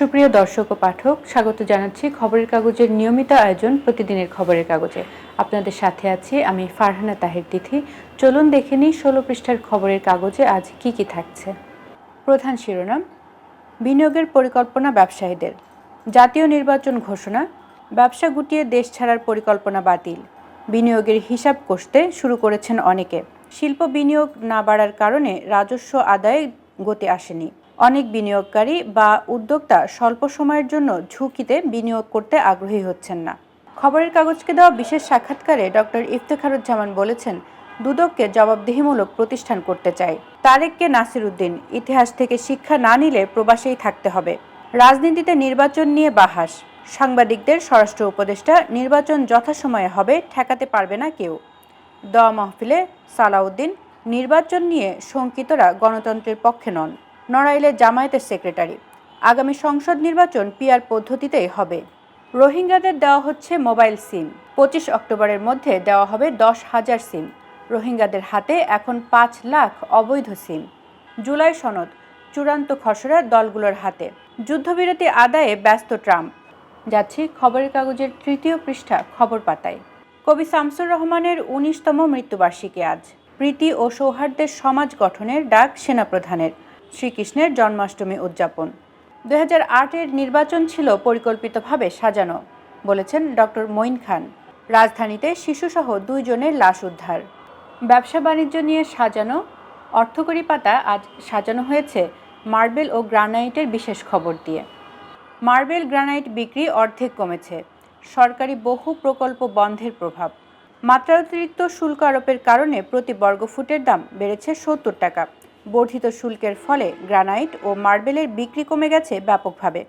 সুপ্রিয় দর্শক ও পাঠক, স্বাগত জানাচ্ছি খবরের কাগজের নিয়মিত আয়োজন প্রতিদিনের খবরের কাগজে। আপনাদের সাথে আছি আমি ফারহানা তাহের তিথি। চলুন দেখে নিই ষোলো পৃষ্ঠার খবরের কাগজে আজ কি কি থাকছে। প্রধান শিরোনাম, বিনিয়োগের পরিকল্পনা ব্যবসায়ীদের। জাতীয় নির্বাচন ঘোষণা, ব্যবসা গুটিয়ে দেশ ছাড়ার পরিকল্পনা বাতিল। বিনিয়োগের হিসাব কষতে শুরু করেছেন অনেকে। শিল্প বিনিয়োগ না বাড়ার কারণে রাজস্ব আদায়ে গতি আসেনি। অনেক বিনিয়োগকারী বা উদ্যোক্তা স্বল্প সময়ের জন্য ঝুঁকিতে বিনিয়োগ করতে আগ্রহী হচ্ছেন না। খবরের কাগজকে দেওয়া বিশেষ সাক্ষাৎকারে ডক্টর ইফতেখারুজ্জামান বলেছেন, দুদককে জবাবদিহিমূলক প্রতিষ্ঠান করতে চাই। তারেককে নাসির উদ্দিন ইতিহাস থেকে শিক্ষা না নিলে প্রবাসেই থাকতে হবে। রাজনীতিতে নির্বাচন নিয়ে বাহাস। সাংবাদিকদের স্বরাষ্ট্র উপদেষ্টা, নির্বাচন যথাসময়ে হবে, ঠেকাতে পারবে না কেউ। দোয়া মাহফিলে সালাউদ্দিন, নির্বাচন নিয়ে শঙ্কিতরা গণতন্ত্রের পক্ষে নন। নড়াইলে জামায়াতের সেক্রেটারি। আগামী সংসদ নির্বাচন পিআর পদ্ধতিতেই হবে। রোহিঙ্গাদের দেওয়া হচ্ছে মোবাইল সিম। পঁচিশ অক্টোবরের মধ্যে দেওয়া হবে দশ হাজার সিম। রোহিঙ্গাদের হাতে এখন পাঁচ লাখ অবৈধ সিম। জুলাই সনদ, চূড়ান্ত খসড়া দলগুলোর হাতে। যুদ্ধবিরতি আদায়ে ব্যস্ত ট্রাম্প। যাচ্ছি খবরের কাগজের তৃতীয় পৃষ্ঠা খবর পাতায়। কবি শামসুর রহমানের উনিশতম মৃত্যুবার্ষিকী আজ। প্রীতি ও সৌহার্দ্যের সমাজ গঠনের ডাক সেনাপ্রধানের। শ্রীকৃষ্ণের জন্মাষ্টমী উদযাপন। দু হাজার আটের নির্বাচন ছিল পরিকল্পিতভাবে সাজানো, বলেছেন ডক্টর মঈন খান। রাজধানীতে শিশুসহ দুইজনের লাশ উদ্ধার। ব্যবসা বাণিজ্য নিয়ে সাজানো, অর্থকরী পাতা আজ সাজানো হয়েছে মার্বেল ও গ্রানাইটের বিশেষ খবর দিয়ে। মার্বেল গ্রানাইট বিক্রি অর্ধেক কমেছে। সরকারি বহু প্রকল্প বন্ধের প্রভাব। মাত্রাতিরিক্ত শুল্ক আরোপের কারণে প্রতি বর্গফুটের দাম বেড়েছে সত্তর টাকা। বর্ধিত শুল্কের ফলে গ্রানাইট ও মার্বেলের বিক্রি কমে গেছে ব্যাপকভাবে।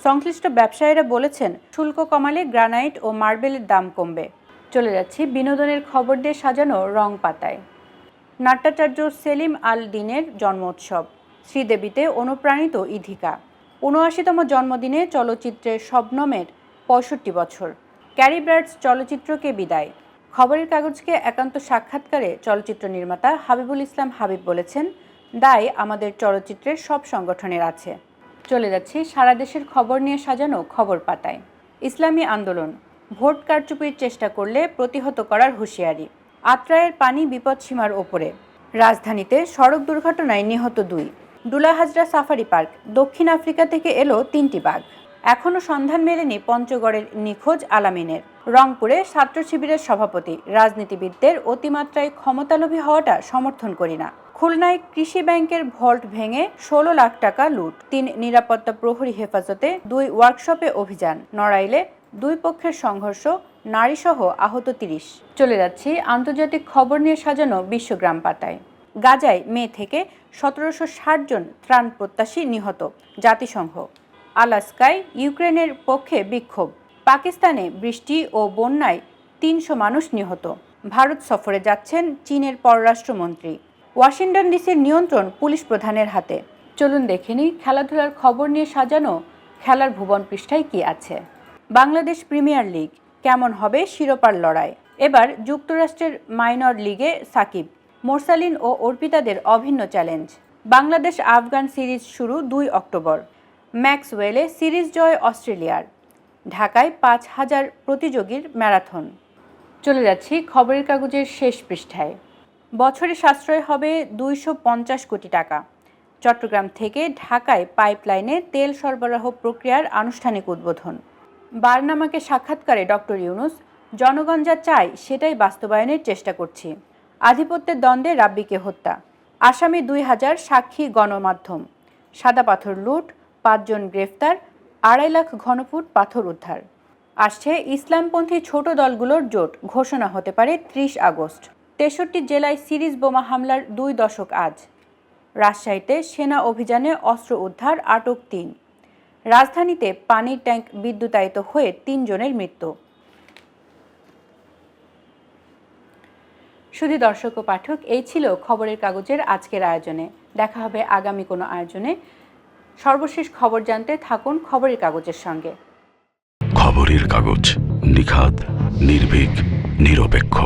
সংশ্লিষ্ট ব্যবসায়ীরা বলেছেন, শুল্ক কমালে গ্রানাইট ও মার্বেলের দাম কমবে। চলে যাচ্ছি বিনোদনের খবর দিয়ে সাজানো রং পাতায়। নাট্যাচার্য সেলিম আল দিনের জন্মোৎসব, শ্রীদেবীতে অনুপ্রাণিত ইধিকা। উনআশিতম জন্মদিনে চলচ্চিত্রের শবনমের পঁয়ষট্টি বছর। ক্যারি ব্রাডস চলচ্চিত্রকে বিদায়। খবরের কাগজকে একান্ত সাক্ষাৎকারে চলচ্চিত্র নির্মাতা হাবিবুল ইসলাম হাবিব বলেছেন দায় আমাদের চলচ্চিত্রের সব সংগঠনের আছে। চলে যাচ্ছি সারা দেশের খবর নিয়ে সাজানো খবর পাতায়। ইসলামী আন্দোলন, ভোট কারচুপির চেষ্টা করলে প্রতিহত করার হুঁশিয়ারি, আত্রায়ের পানি বিপদসীমার ওপরে। রাজধানীতে সড়ক দুর্ঘটনায় নিহত দুই। ডুলাহাজরা সাফারি পার্ক, দক্ষিণ আফ্রিকা থেকে এলো তিনটি বাঘ। এখনও সন্ধান মেলেনি পঞ্চগড়ের নিখোঁজ আলামিনের। রংপুরে ছাত্র শিবিরের সভাপতি, রাজনীতিবিদদের অতিমাত্রায় ক্ষমতালোভী হওয়াটা সমর্থন করি না। খুলনায় কৃষি ব্যাংকের ভল্ট ভেঙে ষোলো লাখ টাকা লুট, তিন নিরাপত্তা প্রহরী হেফাজতে দুই ওয়ার্কশপে অভিযান, নড়াইলে দুই পক্ষের সংঘর্ষ, নারীসহ আহত তিরিশ। চলে যাচ্ছি আন্তর্জাতিক খবর নিয়ে সাজানো বিশ্বগ্রাম পাতায়। গাজায় মে থেকে সতেরোশো ষাট জন ত্রাণ প্রত্যাশী নিহত জাতিসংঘ। আলাস্কায় ইউক্রেনের পক্ষে বিক্ষোভ। পাকিস্তানে বৃষ্টি ও বন্যায় তিনশো মানুষ নিহত। ভারত সফরে যাচ্ছেন চীনের পররাষ্ট্রমন্ত্রী। ওয়াশিংটন ডিসির নিয়ন্ত্রণ পুলিশ প্রধানের হাতে। চলুন দেখে নিই খেলাধুলার খবর নিয়ে সাজানো খেলার ভুবন পৃষ্ঠায় কি আছে। বাংলাদেশ প্রিমিয়ার লিগ, কেমন হবে শিরোপার লড়াই? এবার যুক্তরাষ্ট্রের মাইনর লিগে সাকিব, মোরসালিন ও অর্পিতাদের অভিন্ন চ্যালেঞ্জ। বাংলাদেশ আফগান সিরিজ শুরু দুই অক্টোবর। ম্যাক্সওয়েলে সিরিজ জয় অস্ট্রেলিয়ার, ঢাকায় পাঁচ হাজার প্রতিযোগীর ম্যারাথন। চলে যাচ্ছি খবরের কাগজের শেষ পৃষ্ঠায়। বছরে সাশ্রয় হবে দুইশো পঞ্চাশ কোটি টাকা। চট্টগ্রাম থেকে ঢাকায় পাইপলাইনে তেল সরবরাহ প্রক্রিয়ার আনুষ্ঠানিক উদ্বোধন। বারনামাকে সাক্ষাৎকারে ডক্টর ইউনুস, জনগণ যা চায় সেটাই বাস্তবায়নের চেষ্টা করছি। আধিপত্যের দ্বন্দ্বে রাব্বিকে হত্যা। আসামি দুই হাজার সাক্ষী গণমাধ্যম। সাদা পাথর লুট পাঁচজন গ্রেফতার, আড়াই লাখ ঘনফুট পাথর উদ্ধার। আসছে ইসলামপন্থী ছোট দলগুলোর জোট, ঘোষণা হতে পারে ত্রিশ আগস্ট। তেষট্টি জেলায় সিরিজ বোমা হামলার দুই দশক আজ। রাজশাহীতে সেনা অভিযানে অস্ত্র উদ্ধার, আটক তিন। রাজধানীতে পানির ট্যাঙ্ক বিদ্যুতায়িত হয়ে তিনজনের মৃত্যু। শুধু দর্শক ও পাঠক, এই ছিল খবরের কাগজের আজকের আয়োজনে। দেখা হবে আগামী কোনো আয়োজনে। সর্বশেষ খবর জানতে থাকুন খবরের কাগজের সঙ্গে। খবরের কাগজ নিখাদ নির্ভীক নিরপেক্ষ।